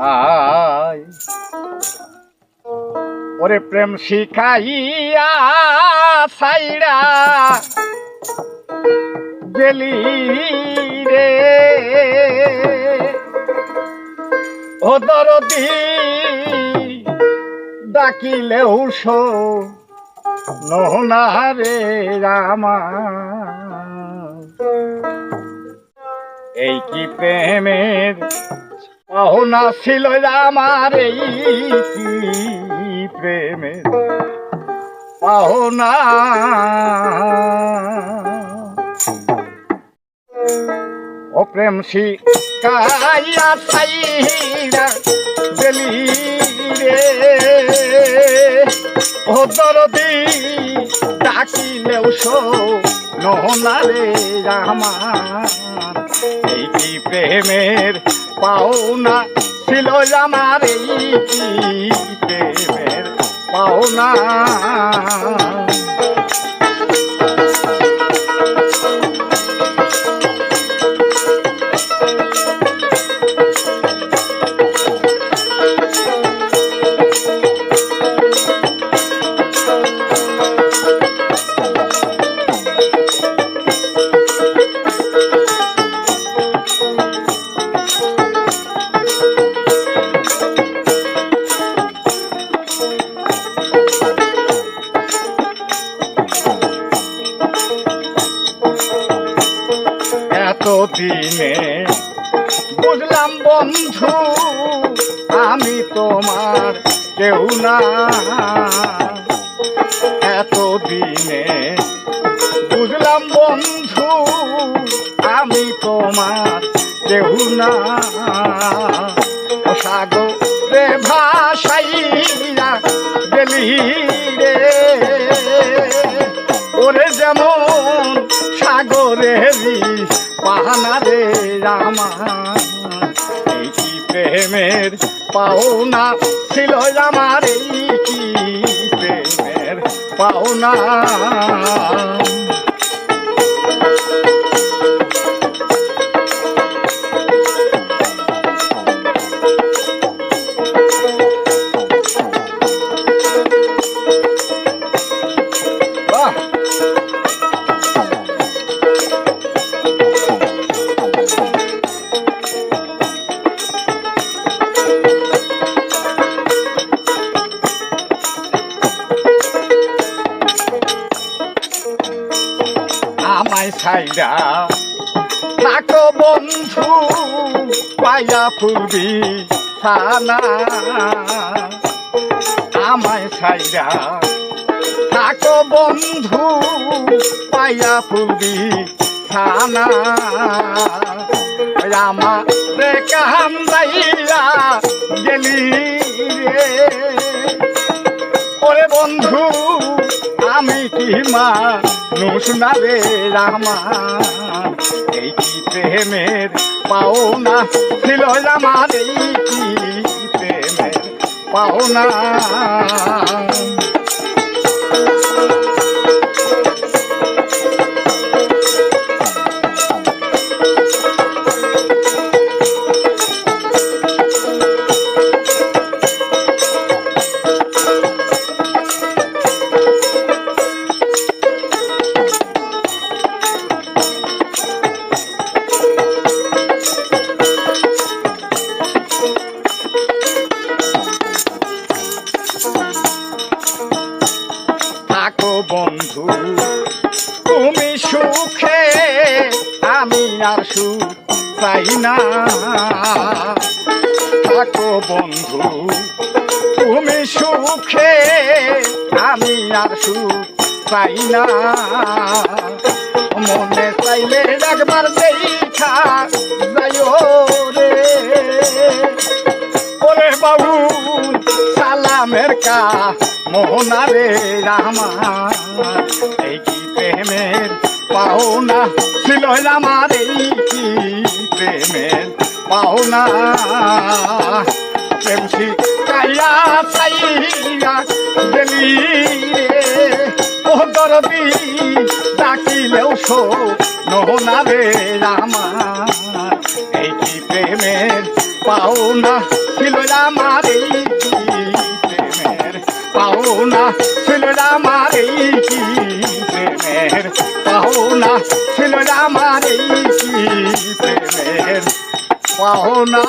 আয়। ওরে প্রেম শিখাইয়া সাইরা গেলি রে। ও দরদি, ডাকিলেও শো নহনারে রামা। এই কি প্রেমের পাহনা ছিল আমার এই কি প্রেমের পাহনা ও প্রেম শিকাইয়া সাইরা গেলি রে। ও দরদি ডাকিলেও শো নহনা রে আমার এই কি প্রেমের পাওনা ছিল আমার এই কি প্রেমের পাওনা। বুঝলাম বন্ধু, আমি তোমার কেউ না। এতদিনে বুঝলাম বন্ধু, আমি তোমার কেউ না। সাগরে ভাসাইয়া গেলি রে। ওরে যেমন সাগরেরই পাহানা রে কি প্রেমের পাওনা ছিল আমার এই কি প্রেমের পাওনা? ছাইরা। থাকো বন্ধু পাইয়া ফুলবি থানা আমায় ছাইরা। থাকো বন্ধু পাইয়া ফুলবি থানা রামা রে কাহাম যাইয়া গেলি রে। ওরে বন্ধু, আমি কি মা নুসনা রে রামা। এই কি প্রেমের পাওনা? ছিল আমার এই কি প্রেমের পাওনা? থাকো বন্ধু। তুমি সুখে, আমি আর সুখ চাই না। থাকো বন্ধু, তুমি সুখে, আমি আর সুখ চাই না। মনে চাইলে একবার দেখা যাইও রে। ওরে বাবু, সালামের কা মোহনা রে রামা এই কি প্রেমের পাওনা ছিল আমার এই কি প্রেমের পাওনা প্রেম শিকাইয়া চাইয়া গেলি রে ও দরদি ডাকিলেও শো নহনা রে রামা এই কি প্রেমের পাওনা ছিল আমার পাওনা ছেলেরা এই কি প্রেমের পাওনা ছেলেরা এই কি প্রেমের? পাওনা।